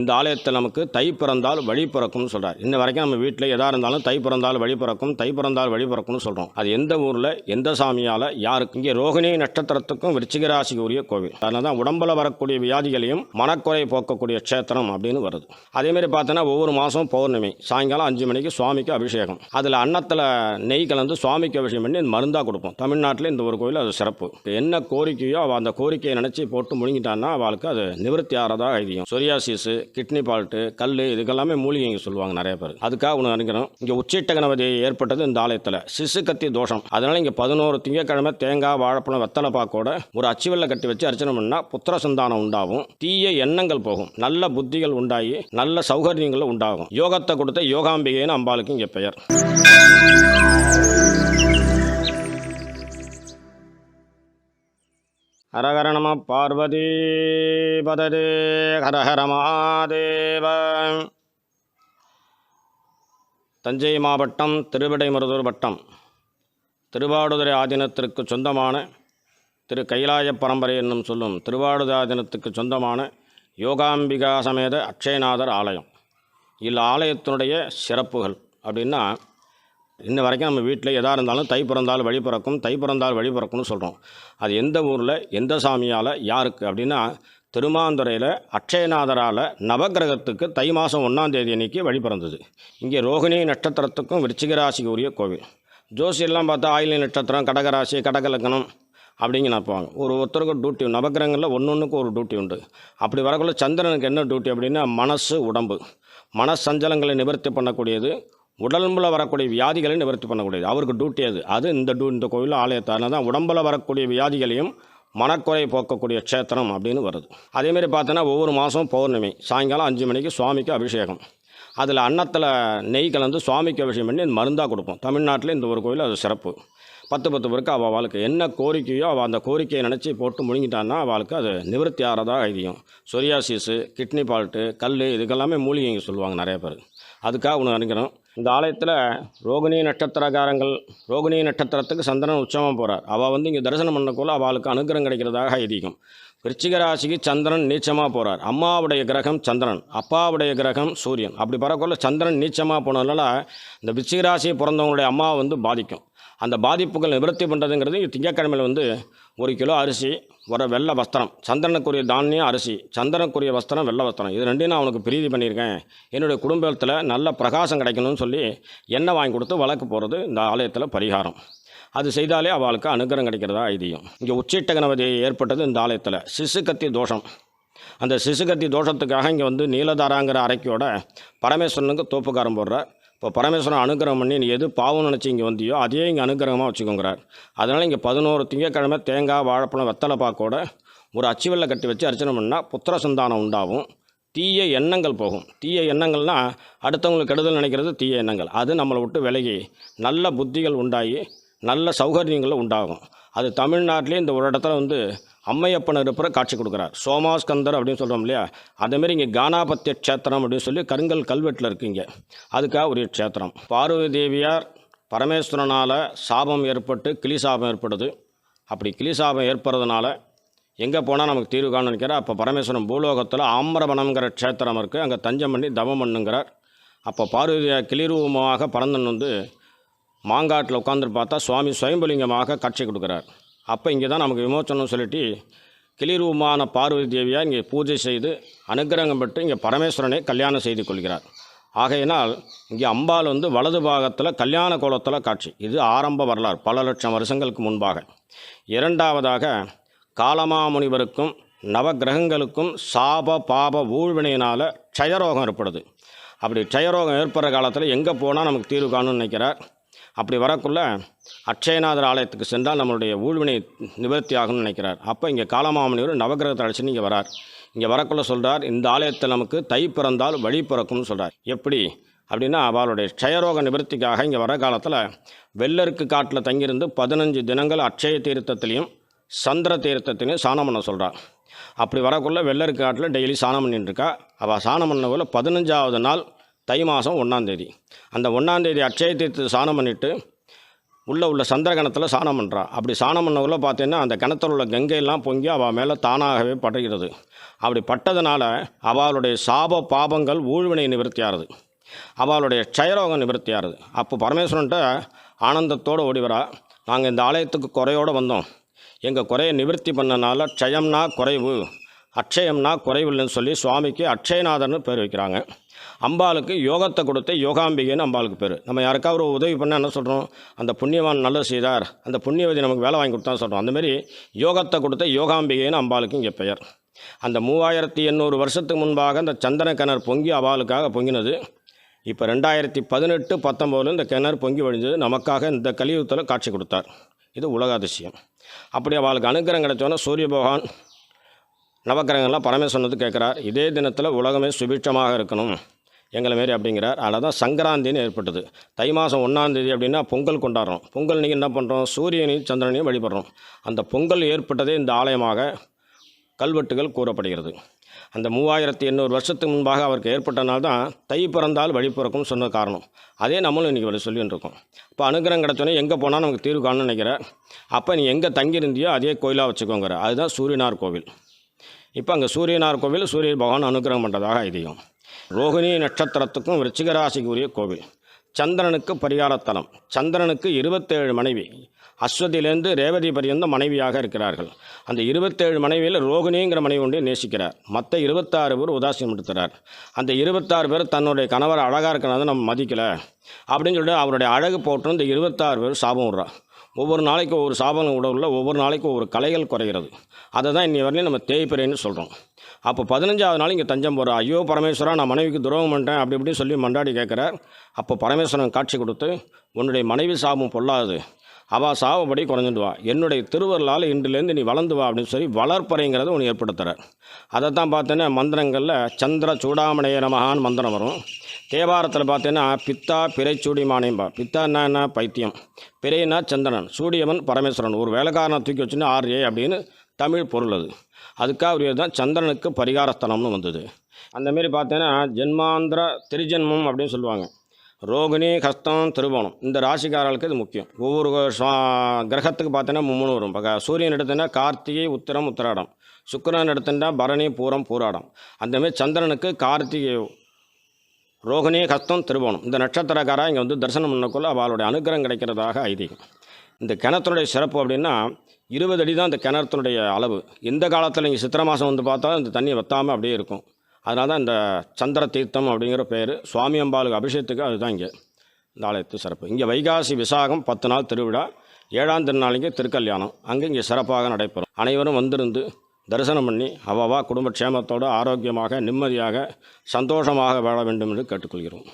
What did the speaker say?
இந்த ஆலயத்தில் நமக்கு தை பிறந்தால் வழி பிறக்கும்னு சொல்கிறார் இன்ன வரைக்கும் நம்ம வீட்டில் எதாக இருந்தாலும் தை பிறந்தால் வழி பிறக்கும் தை பிறந்தால் வழி பிறக்கும்னு சொல்கிறோம் அது எந்த ஊரில் எந்த சாமியால் யாருக்கு? இங்கே ரோகிணி நட்சத்திரத்துக்கும் விருச்சிக ராசிக்கு உரிய கோவில். அதனால தான் உடம்புல வரக்கூடிய வியாதிகளையும் மனக்குறை போக்கக்கூடிய க்ஷேத்திரம் அப்படின்னு வருது. அதேமாரி பார்த்தோன்னா ஒவ்வொரு மாதம் பௌர்ணமி. சாயங்காலம் அஞ்சு மணிக்கு சுவாமிக்கு அபிஷேகம். அதில் அன்னத்தில் நெய் கலந்து சுவாமிக்கு அபிஷேகம் பண்ணி மருந்தாக கொடுப்போம். தமிழ்நாட்டில் இந்த ஒரு கோயில் அது சிறப்பு. என்ன கோரிக்கையோ அவள் அந்த கோரிக்கையை நினச்சி போட்டு முழுங்கிட்டான்னா அவளுக்கு அது நிவர்த்தி ஆகிறதா ஐதியம் சொரியாசிஸு கிட்னி பால்ட்டு கல் இதுக்கெல்லாமே மூலிகைங்க சொல்லுவாங்க நிறைய பேர். அதுக்காக ஒன்று நினைக்கிறோம் இங்கே உச்சிட்ட கணபதி ஏற்பட்டது இந்த ஆலயத்தில். சிசு கத்தி தோஷம். அதனால இங்கே பதினோரு திங்கக்கிழமை தேங்காய் வாழைப்பழம் வெத்தலை பாக்கோட ஒரு அச்சுவல்ல கட்டி வச்சு அர்ச்சனை பண்ணால் புத்திர சந்தானம் உண்டாகும். தீய எண்ணங்கள் போகும். நல்ல புத்திகள் உண்டாகி நல்ல சௌகரியங்கள் உண்டாகும். யோகத்தை கொடுத்த யோகாம்பிகைன்னு அம்பாளுக்கு இங்கே பெயர். ஹரஹர நம பார்வதி பததே ஹரஹர மகாதேவ. தஞ்சை மாவட்டம் திருவிடைமருதூர் வட்டம். திருவாடுதுறை ஆதீனத்திற்கு சொந்தமான திரு கைலாய பரம்பரை என்னும் சொல்லும் திருவாடுதுறை ஆதீனத்துக்கு சொந்தமான யோகாம்பிகா சமேத அக்ஷயநாதர் ஆலயம். இல் ஆலயத்தினுடைய சிறப்புகள் அப்படின்னா இன்ன வரைக்கும் நம்ம வீட்டில் எதாக இருந்தாலும் தை பிறந்தால் வழி பிறக்கும் தை பிறந்தால் வழி பிறக்கும்னு சொல்கிறோம் அது எந்த ஊரில் எந்த சாமியால் யாருக்கு அப்படின்னா திருமாந்துறையில் அக்ஷயநாதரால் நவக்கிரகத்துக்கு தை மாதம் ஒன்றாம் தேதி அன்னைக்கு வழி பிறந்தது. இங்கே ரோகிணி நட்சத்திரத்துக்கும் விருச்சிகராசிக்கு உரிய கோவில். ஜோசியெல்லாம் பார்த்தா ஆயிலி நட்சத்திரம் கடகராசி கடகலக்கணம் அப்படிங்க நினைப்பாங்க. ஒரு ஒருத்தருக்கு டியூட்டி நவக்கிரகங்களில் ஒன்று ஒன்றுக்கு ஒரு டியூட்டி உண்டு. அப்படி வரக்குள்ள சந்திரனுக்கு என்ன டியூட்டி அப்படின்னா மனசு உடம்பு. மனசஞ்சலங்களை நிவர்த்தி பண்ணக்கூடியது உடம்புல வரக்கூடிய வியாதிகளை நிவர்த்தி பண்ணக்கூடியது. அவருக்கு டியூட்டி அது. அது இந்த டூ இந்த கோயில் ஆலயத்தான தான் உடம்புல வரக்கூடிய வியாதிகளையும் மனக்குறை போக்கக்கூடிய க்ஷேத்திரம் அப்படின்னு வருது. அதேமாரி பார்த்தோன்னா ஒவ்வொரு மாதம் பௌர்ணமி சாயங்காலம் அஞ்சு மணிக்கு சுவாமிக்கு அபிஷேகம். அதில் அன்னத்தில் நெய் கலந்து சுவாமிக்கு அபிஷேகம் பண்ணி மருந்தாக கொடுப்போம். தமிழ்நாட்டில் இந்த ஒரு கோயில் அது சிறப்பு. பத்து பத்து பேருக்கு அவள் அவளுக்கு என்ன கோரிக்கையோ அவள் அந்த கோரிக்கையை நினச்சி போட்டு முழுங்கிட்டான்னா அவளுக்கு அது நிவர்த்தி ஆகிறதா ஐதியம் சொரியாசிஸு கிட்னி பால்ட்டு கல் இதுக்கெல்லாமே மூலிகைங்க சொல்லுவாங்க நிறைய பேர். அதுக்காக ஒன்று நினைக்கிறோம் இந்த ஆலயத்தில் ரோகிணி நட்சத்திரக்காரங்கள் ரோகிணி நட்சத்திரத்துக்கு சந்திரன் உச்சமாக போகிறார் அவள் வந்து இங்கே தரிசனம் பண்ணக்குள்ள அவளுக்கு அனுகிரகம் கிடைக்கிறதாக ஐதீகம். விருச்சிக ராசிக்கு சந்திரன் நீச்சமாக போகிறார் அம்மாவுடைய கிரகம் சந்திரன் அப்பாவுடைய கிரகம் சூரியன். அப்படி பரக்குள்ள சந்திரன் நீச்சமாக போனதுனால இந்த விருச்சிக ராசியை பிறந்தவங்களுடைய அம்மாவை வந்து பாதிக்கும். அந்த பாதிப்புகள் நிவர்த்தி பண்ணுறதுங்கிறது திங்கட்கிழமையில் வந்து ஒரு கிலோ அரிசி ஒரு வெள்ளை வஸ்திரம் சந்திரனுக்குரிய தானியம் அரிசி சந்திரனுக்குரிய வஸ்திரம் வெள்ளை வஸ்திரம். இது ரெண்டையும் நான் அவனுக்கு பிரீதி பண்ணியிருக்கேன். என்னுடைய குடும்பத்தில் நல்ல பிரகாசம் கிடைக்கணும்னு சொல்லி எண்ணெய் வாங்கி கொடுத்து வழக்கு போகிறது இந்த ஆலயத்தில் பரிகாரம். அது செய்தாலே அவளுக்கு அனுகிரகம் கிடைக்கிறதா ஐதீகம். இங்கே உச்சிட்ட கணபதி ஏற்பட்டது இந்த ஆலயத்தில். சிசு கத்தி தோஷம். அந்த சிசு கத்தி தோஷத்துக்காக இங்கே வந்து நீலதாராங்கிற அரைக்கியோட பரமேஸ்வரனுக்கு தோப்புக்காரம் போடுற இப்போ பரமேஸ்வரன் அனுகிரகம் பண்ணி நீ எது பாவம் நினச்சி இங்கே வந்தியோ அதையே இங்கே அனுகிரகமாக வச்சுக்கோங்கிறார். அதனால் இங்கே பதினோரு திங்கக்கிழமை தேங்காய் வாழைப்பழம் வெத்தலை பாக்கோட ஒரு அச்சுவல்ல கட்டி வச்சு அர்ச்சனை பண்ணால் புத்திர சந்தானம் உண்டாகும். தீய எண்ணங்கள் போகும். தீய எண்ணங்கள்னால் அடுத்தவங்களுக்கு கெடுதல் நினைக்கிறது தீய எண்ணங்கள். அது நம்மளை விட்டு விலகி நல்ல புத்திகள் உண்டாகி நல்ல சௌகரியங்கள் உண்டாகும். அது தமிழ்நாட்டிலே இந்த ஒரு இடத்துல வந்து அம்மையப்பன் இருப்பற காட்சி கொடுக்குறார். சோமாஸ்கந்தர் அப்படின்னு சொல்கிறோம் இல்லையா? அதேமாரி இங்கே கானாபத்திய க்ஷேத்திரம் அப்படின்னு சொல்லி கருங்கல் கல்வெட்டில் இருக்குங்க அதுக்காக ஒரு க்ஷேத்திரம். பார்வதி தேவியார் பரமேஸ்வரனால் சாபம் ஏற்பட்டு கிளி சாபம் ஏற்படுது. அப்படி கிளி சாபம் ஏற்படுறதுனால எங்கே போனால் நமக்கு தீர்வு காணும் நினைக்கிறார். அப்போ பரமேஸ்வரன் பூலோகத்தில் ஆம்பரவனம்ங்கிற க்ஷேத்திரம் இருக்குது அங்கே தஞ்சம் பண்ணி தவம் பண்ணுங்கிறார். அப்போ பார்வதியா கிளிரூபமாக பரந்தன் வந்து மாங்காட்டில் உட்காந்துட்டு பார்த்தா சுவாமி சுயம்பலிங்கமாக காட்சி கொடுக்குறார். அப்போ இங்கே தான் நமக்கு விமோச்சனம் சொல்லிட்டு கிளிரூபமான பார்வதி தேவியாக இங்கே பூஜை செய்து அனுக்கிரகம் பெற்று இங்கே பரமேஸ்வரனை கல்யாணம் செய்து கொள்கிறார். ஆகையினால் இங்கே அம்பாள் வந்து வலது பாகத்தில் கல்யாண கோலத்தில் காட்சி. இது ஆரம்ப வரலாறு. பல லட்சம் வருஷங்களுக்கு முன்பாக. இரண்டாவதாக காலமாமுனிவருக்கும் நவக்கிரகங்களுக்கும் சாப பாப ஊழ்வினையினால் க்ஷயரோகம் ஏற்படுது. அப்படி க்ஷயரோகம் ஏற்படுற காலத்தில் எங்கே போனால் நமக்கு தீர்வு காணும்னு நினைக்கிறார்? அப்படி வரக்குள்ள அட்சயநாதர் ஆலயத்துக்கு சென்றால் நம்மளுடைய ஊழ்வினை நிவர்த்தி ஆகும்னு நினைக்கிறார். அப்போ இங்கே காலமாமணிவர் நவகிரகத்தை அழைச்சின்னு இங்கே வரார். இங்கே வரக்குள்ள சொல்கிறார் இந்த ஆலயத்தில் நமக்கு தை பிறந்தால் வழி பிறக்கும்னு சொல்கிறார் எப்படி? அப்படின்னா அவளுடைய க்ஷயரோக நிவர்த்திக்காக இங்கே வர காலத்தில் வெள்ளருக்கு காட்டில் தங்கியிருந்து பதினஞ்சு தினங்கள் அட்சய தீர்த்தத்திலையும் சந்திர தீர்த்தத்திலையும் சாணம் பண்ண சொல்கிறார் அப்படி வரக்குள்ளே வெள்ளருக்கு காட்டில் டெய்லி சாணம் பண்ணிட்டுருக்கா அவள் சாணம் பண்ணக்குள்ள பதினஞ்சாவது நாள் தை மாதம் ஒன்றாந்தேதி அந்த ஒன்றாந்தேதி அட்சய தீர்த்து சாணம் பண்ணிவிட்டு உள்ளே உள்ள சந்திர கணத்தில் சாணம் பண்ணுறா அப்படி சாணம் பண்ணக்குள்ளே பார்த்தீங்கன்னா அந்த கிணத்துல உள்ள கங்கையெல்லாம் பொங்கி அவள் மேலே தானாகவே படுகிறது. அப்படி பட்டதுனால அவளுடைய சாப பாபங்கள் ஊழ்வினை நிவர்த்தியாகிறது. அவளுடைய க்ஷயரோகம் நிவர்த்தியாகிறது. அப்போ பரமேஸ்வரன்ட்ட ஆனந்தத்தோடு ஓடிவரா நாங்கள் இந்த ஆலயத்துக்கு குறையோடு வந்தோம். எங்கள் குறையை நிவர்த்தி பண்ணனால க்ஷயம்னா குறைவு அக்ஷயம்னா குறைவில்லைன்னு சொல்லி சுவாமிக்கு அக்ஷயநாதர்னு பேர் வைக்கிறாங்க. அம்பாளுக்கு யோகத்தை கொடுத்த யோகாம்பிகைன்னு அம்பாளுக்கு பேர். நம்ம யாருக்காவது உதவி பண்ண என்ன சொல்கிறோம் அந்த புண்ணியவான் நல்லது செய்தார். அந்த புண்ணியவதி நமக்கு வேலை வாங்கி கொடுத்தான்னு சொல்கிறோம் அந்தமாரி யோகத்தை கொடுத்த யோகாம்பிகைன்னு அம்பாளுக்கு இங்கே பெயர். அந்த மூவாயிரத்தி எண்ணூறு வருஷத்துக்கு முன்பாக அந்த சந்தன கிணறு பொங்கி அவாளுக்காக பொங்கினது. இப்போ ரெண்டாயிரத்தி பதினெட்டு பத்தொம்போதில் இந்த கிணறு பொங்கி வழிஞ்சது. நமக்காக இந்த கலியுகத்தில் காட்சி கொடுத்தார். இது உலக அதிசயம் அப்படி அவளுக்கு அனுகிரகம் கிடைச்சோன்னா சூரிய பகவான் நவக்கிரகங்கள்லாம் பரமேஸ்வரனது கேட்குறார் இதே தினத்தில் உலகமே சுபிட்சமாக இருக்கணும். எங்களை மாரி அப்படிங்கிறார். அதில் தான் சங்கராந்தின்னு ஏற்பட்டது. தை மாதம் ஒன்றாந்தேதி அப்படின்னா பொங்கல் கொண்டாடுறோம். பொங்கல் நீங்கள் என்ன பண்ணுறோம் சூரியனையும் சந்திரனையும் வழிபடுறோம். அந்த பொங்கல் ஏற்பட்டதே இந்த ஆலயமாக கல்வெட்டுகள் கூறப்படுகிறது. அந்த மூவாயிரத்தி எண்ணூறு வருஷத்துக்கு முன்பாக அவருக்கு ஏற்பட்டனால் தான் தை பிறந்தால் வழி பிறக்கும் சொன்ன காரணம். அதே நம்மளும் இன்றைக்கி வழி சொல்லிட்டு இருக்கோம். இப்போ அனுகிரகம் கிடச்சோன்னே எங்கே போனால் நமக்கு தீர்வு காணணும்னு நினைக்கிற அப்போ நீ எங்கே தங்கியிருந்தியோ அதே கோயிலாக வச்சுக்கோங்கிற அதுதான் சூரியனார் கோவில். இப்போ அங்கே சூரியனார் கோவில் சூரிய பகவான் அனுகிரகம் பண்ணுறதாக இதையும் ரோகிணி நட்சத்திரத்துக்கும் விருச்சிக கோவில். சந்திரனுக்கு பரிகாரத்தலம். சந்திரனுக்கு இருபத்தேழு மனைவி. அஸ்வதியிலேருந்து ரேவதி பரியந்த மனைவியாக இருக்கிறார்கள். அந்த இருபத்தேழு மனைவியில் ரோகிணிங்கிற மனைவி ஒன்றை நேசிக்கிறார். மற்ற இருபத்தாறு பேர் உதாசீனப்படுத்துகிறார் அந்த இருபத்தாறு பேர் தன்னுடைய கணவர் அழகாக இருக்கிறத நம்ம மதிக்கலை. அப்படின்னு சொல்லிட்டு அவருடைய அழகு போட்டு இந்த இருபத்தாறு பேர் சாபம் விடுறார் ஒவ்வொரு நாளைக்கும் ஒவ்வொரு சாபம் உடவுல ஒவ்வொரு நாளைக்கும் ஒவ்வொரு கலைகள் குறைகிறது. அதை தான் இன்னி வரையிலும் நம்ம தேய்பிறைன்னு சொல்கிறோம் அப்போ பதினஞ்சாவது நாள் இங்கே தஞ்சம் போகிற ஐயோ பரமேஸ்வரா நான் மனைவிக்கு துரோகம் பண்ணிட்டேன் அப்படி இப்படின்னு சொல்லி மண்டாடி கேட்குறார். அப்போ பரமேஸ்வரன் காட்சி கொடுத்து உன்னுடைய மனைவி சாபம் பொல்லாது. அவள் சாவபடி குறைஞ்சிட்டு வா. என்னுடைய திருவருளால் இன்றிலேருந்து நீ வளர்ந்து வா அப்படின்னு சொல்லி வளர்ப்பறைங்கிறத ஒன்று ஏற்படுத்துகிறார் அதை தான் பார்த்தோன்னா மந்திரங்களில் சந்திர சூடாமணிய நமகான்னு மந்திரம் வரும். தேவாரத்தில் பார்த்தீங்கன்னா பித்தா பிறை சூடிமானேம்பா. பித்தான்னா என்ன பைத்தியம். பிறைனா சந்திரன் சூடியவன் பரமேஸ்வரன். ஒரு வேலைக்காரனை தூக்கி வச்சுன்னா ஆர்ஏ அப்படின்னு தமிழ் பொருள் அது. அதுக்காக உரியது தான் சந்திரனுக்கு பரிகாரஸ்தலம்னு வந்தது. அந்தமாரி பார்த்தீங்கன்னா ஜென்மாந்திர திருஜென்மம் அப்படின்னு சொல்லுவாங்க. ரோகிணி ஹஸ்தம் திருவோணம். இந்த ராசிக்காரர்களுக்கு இது முக்கியம். ஒவ்வொரு கிரகத்துக்கு பார்த்தீங்கன்னா மும்முனு வரும். இப்போ சூரியன் எடுத்தீங்கன்னா கார்த்திகை உத்திரம் உத்திராடம். சுக்கிரன் எடுத்துட்டா பரணி பூரம் பூராடம். அந்தமாரி சந்திரனுக்கு கார்த்திகை ரோகிணி ஹஸ்தம் திருவோணம். இந்த நட்சத்திரக்காரா இங்கே வந்து தரிசனம் பண்ணக்குள்ள அவளுடைய அனுகிரகம் கிடைக்கிறதாக ஐதீகம். இந்த கிணத்தினுடைய சிறப்பு அப்படின்னா இருபது அடி தான் இந்த கிணத்தினுடைய அளவு. எந்த காலத்தில் இங்கே சித்திரை மாதம் வந்து பார்த்தா இந்த தண்ணி வத்தாமல் அப்படியே இருக்கும். அதனால தான் இந்த சந்திர தீர்த்தம் அப்படிங்கிற பேர். சுவாமி அம்பாளுக்கு அபிஷேகத்துக்கு அதுதான் இங்கே. இந்த ஆலயத்து சிறப்பு. இங்கே வைகாசி விசாகம் பத்து நாள் திருவிழா. ஏழாம் திருநாளைக்கு திருக்கல்யாணம். அங்கே இங்கே சிறப்பாக நடைபெறும். அனைவரும் வந்திருந்து தரிசனம் பண்ணி அவ்வா குடும்ப க்ஷேமத்தோடு ஆரோக்கியமாக நிம்மதியாக சந்தோஷமாக வாழ வேண்டும் என்று கேட்டுக்கொள்கிறோம்.